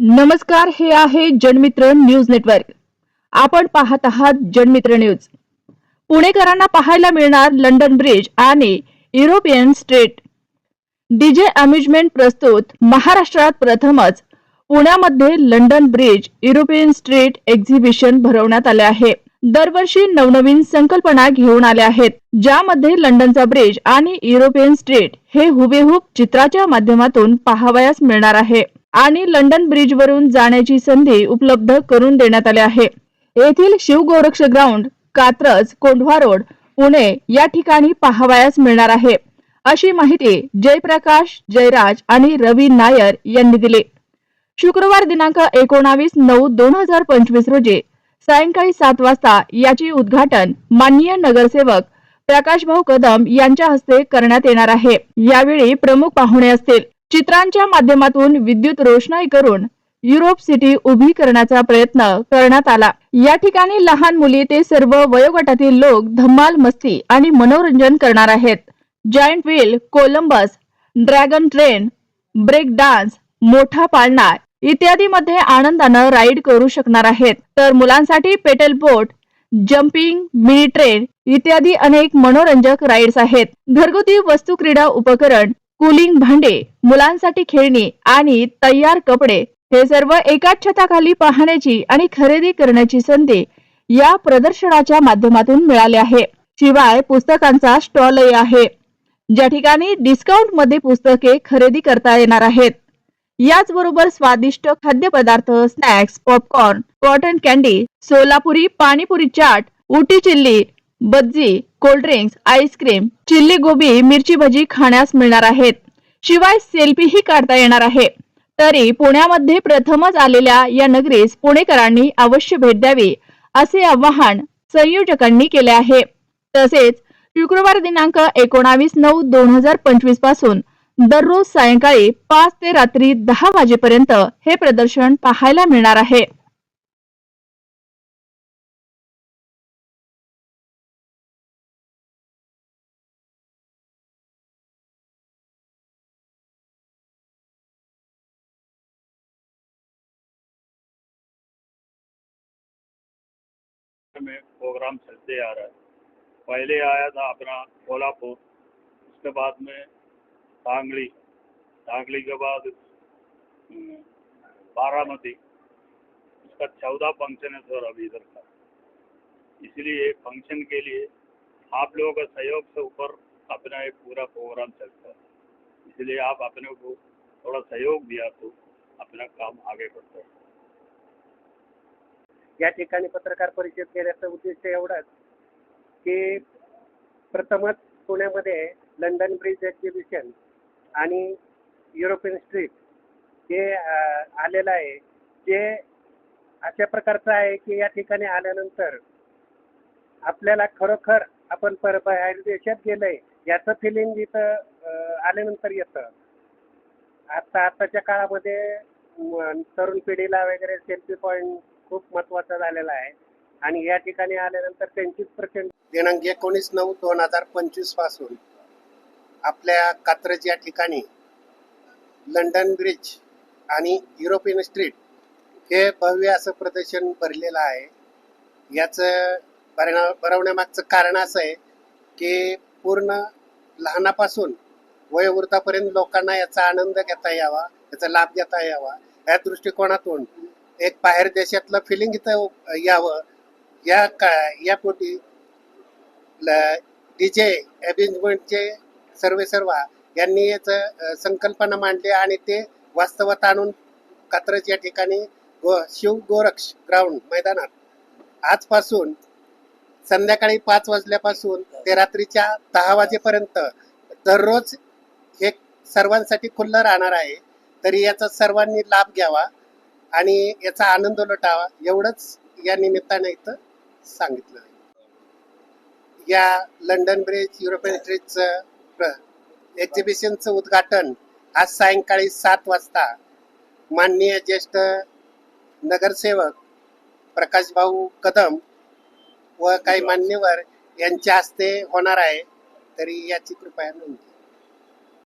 नमस्कार हे आहे जनमित्र न्यूज नेटवर्क. आपण पाहत आहात जनमित्र न्यूज. पुणेकरांना पाहायला मिळणार लंडन ब्रिज आणि युरोपियन स्ट्रीट. डीजे अम्युजमेंट प्रस्तुत महाराष्ट्रात प्रथमच पुण्यामध्ये London bridge European street exhibition भरवण्यात आले आहे. दरवर्षी नवनवीन संकल्पना घेऊन आल्या आहेत. ज्यामध्ये लंडनचा ब्रिज आणि युरोपियन स्ट्रीट हे हुबेहूब चित्राच्या माध्यमातून पाहावयास मिळणार आहे. आणि लंडन ब्रिजवरून जाण्याची संधी उपलब्ध करून देण्यात आली आहे. येथील शिवगोरक्ष ग्राउंड कात्रज कोंढवा रोड पुणे या ठिकाणी पाहावयास मिळणार आहे. अशी माहिती जयप्रकाश जयराज आणि रवी नायर यांनी दिली. शुक्रवार दिनांक एकोणावीस नऊ दोन हजार पंचवीस रोजी सायंकाळी सात वाजता याचे उद्घाटन माननीय नगरसेवक प्रकाशभाऊ कदम यांच्या हस्ते करण्यात येणार आहे. यावेळी प्रमुख पाहुणे असतील. चित्रांच्या माध्यमातून विद्युत रोषणाई करून युरोप सिटी उभी करण्याचा प्रयत्न करण्यात आला. या ठिकाणी लहान मुली ते सर्व वयोगटातील लोक धम्माल मस्ती आणि मनोरंजन करणार आहेत. Giant wheel Columbus dragon train break dance मोठा पाळणा इत्यादी मध्ये आनंदानं राईड करू शकणार आहेत. तर मुलांसाठी pedal boat jumping mini train इत्यादी अनेक मनोरंजक राईड्स आहेत. घरगुती वस्तू क्रीडा उपकरण कुलिंग भांडे मुलांसाठी खेळणी आणि तयार कपडे हे सर्व एकाच छताखाली पाहण्याची आणि खरेदी करण्याची संधी या प्रदर्शनाच्या माध्यमातून मिळाली आहे. शिवाय पुस्तकांचा स्टॉलही आहे. ज्या ठिकाणी डिस्काउंटमध्ये पुस्तके खरेदी करता येणार आहेत. याचबरोबर स्वादिष्ट खाद्यपदार्थ स्नॅक्स पॉपकॉर्न कॉटन कॅन्डी सोलापुरी panipuri chaat Ooty chilli bajji cold drinks ice cream chilli gobi मिरची भजी खाण्यास मिळणार आहेत. शिवाय सेल्फीही काढता येणार आहे. तरी पुण्यामध्ये प्रथमच आलेल्या या नगरीस पुणेकरांनी अवश्य भेट द्यावी असे आवाहन संयोजकांनी केले आहे. तसेच शुक्रवार दिनांक एकोणावीस नऊ दोन हजार पंचवीसपासून दररोज सायंकाळी पाच ते रात्री दहा वाजेपर्यंत हे प्रदर्शन पाहायला मिळणार आहे. में प्रोग्राम चलते आ रहा है। पहले आया था अपना कोल्हापुर उसके बाद में सांगली सांगली के बाद हम्म, बारामती। उसका चौदह फ़ंक्शन है सर अभी इधर का। इसलिए फ़ंक्शन के लिए आप लोगों के सहयोग से ऊपर अपना एक पूरा प्रोग्राम चलता है। इसलिए आप अपने को थोड़ा सहयोग दिया तो अपना काम आगे बढ़ता है। या ठिकाणी पत्रकार परिषद घेण्याचा उद्देश एवढाच की प्रथमच पुण्यामध्ये लंडन ब्रिज एक्झिबिशन आणि युरोपियन स्ट्रीट हे आलेलं आहे. जे अशा प्रकारचं आहे की या ठिकाणी आल्यानंतर आपल्याला खरोखर आपण पर बाहेर देशात गेलंय याचं फिलिंग इथं आल्यानंतर येतं. आता आताच्या काळामध्ये तरुण पिढीला वगैरे सेल्फी पॉईंट खूप महत्त्वाचा झालेला आहे. आणि या ठिकाणी आल्यानंतर त्यांचीच प्रचंड दिनांक एकोणीस नऊ दोन हजार पंचवीसपासून आपल्या कात्रज या ठिकाणी लंडन ब्रिज आणि युरोपियन स्ट्रीट हे भव्य असं प्रदर्शन भरलेलं आहे. याचं भरणा भरवण्यामागचं कारण असं आहे की पूर्ण लहानापासून वयोवृद्धापर्यंत लोकांना याचा आनंद घेता यावा याचा लाभ घेता यावा या दृष्टिकोनातून एक बाहेर देशातलं फिलिंग इथं यावं. या का यापोटी डी जे अरेंजमेंटचे सर्वे सर्वा यांनी याचं संकल्पना मांडली आणि ते वास्तवात आणून कात्रज या ठिकाणी गो शिव गोरक्ष ग्राउंड मैदानात. आजपासून संध्याकाळी पाच वाजल्यापासून ते रात्रीच्या दहा वाजेपर्यंत दररोज हे सर्वांसाठी खुल्लं राहणार आहे. तरी याचा सर्वांनी लाभ घ्यावा. आणि याचा आनंद लुटावा एवढंच या निमित्ताने इथं सांगितलं या लंडन ब्रिज युरोपियन ब्रिजचं एक्झिबिशनचं उद्घाटन आज सायंकाळी सात वाजता माननीय ज्येष्ठ नगरसेवक प्रकाशभाऊ कदम व काही मान्यवर यांच्या हस्ते होणार आहे. तरी याची कृपया नोंद